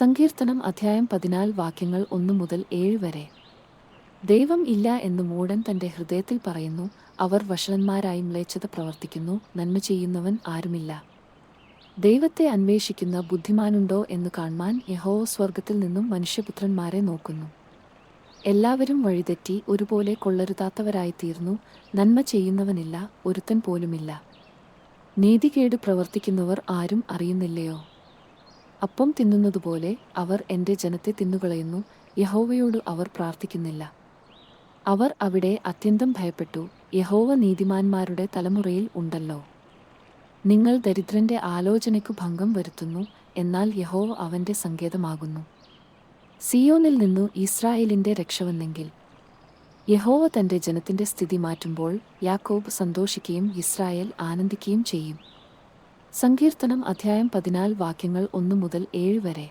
സങ്കീർത്തനം അധ്യായം പതിനാല് വാക്യങ്ങൾ ഒന്നു മുതൽ ഏഴ് വരെ. ദൈവം ഇല്ല എന്ന് മൂടൻ തന്റെ ഹൃദയത്തിൽ പറയുന്നു അവർ വഷളന്മാരായി മ്ലേച്ഛത പ്രവർത്തിക്കുന്നു നന്മ ചെയ്യുന്നവൻ ആരുമില്ല. ദൈവത്തെ അന്വേഷിക്കുന്ന ബുദ്ധിമാനുണ്ടോ എന്ന് കാണുവാൻ യഹോ സ്വർഗത്തിൽ നിന്നും മനുഷ്യപുത്രന്മാരെ നോക്കുന്നു. എല്ലാവരും വഴിതെറ്റി ഒരുപോലെ കൊള്ളരുതാത്തവരായിത്തീർന്നു നന്മ ചെയ്യുന്നവനില്ല ഒരുത്തൻ പോലുമില്ല. നീതികേട് പ്രവർത്തിക്കുന്നവർ ആരും അറിയുന്നില്ലയോ? അപ്പം തിന്നുന്നതുപോലെ അവർ എന്റെ ജനത്തെ തിന്നുകളയുന്നു. യഹോവയോട് അവർ പ്രാർത്ഥിക്കുന്നില്ല. അവർ അവിടെ അത്യന്തം ഭയപ്പെട്ടു. യഹോവ നീതിമാന്മാരുടെ തലമുറയിൽ ഉണ്ടല്ലോ. നിങ്ങൾ ദരിദ്രന്റെ ആലോചനയ്ക്കു ഭംഗം വരുത്തുന്നു എന്നാൽ യഹോവ അവന്റെ സങ്കേതമാകുന്നു. സിയോനിൽ നിന്നു ഇസ്രായേലിന്റെ രക്ഷവന്നെങ്കിൽ യഹോവ തന്റെ ജനത്തിന്റെ സ്ഥിതി മാറ്റുമ്പോൾ യാക്കോബ് സന്തോഷിക്കുകയും ഇസ്രായേൽ ആനന്ദിക്കുകയും ചെയ്യും. സങ്കീർത്തനം അധ്യായം പതിനാല് വാക്യങ്ങൾ ഒന്നു മുതൽ ഏഴ് വരെ.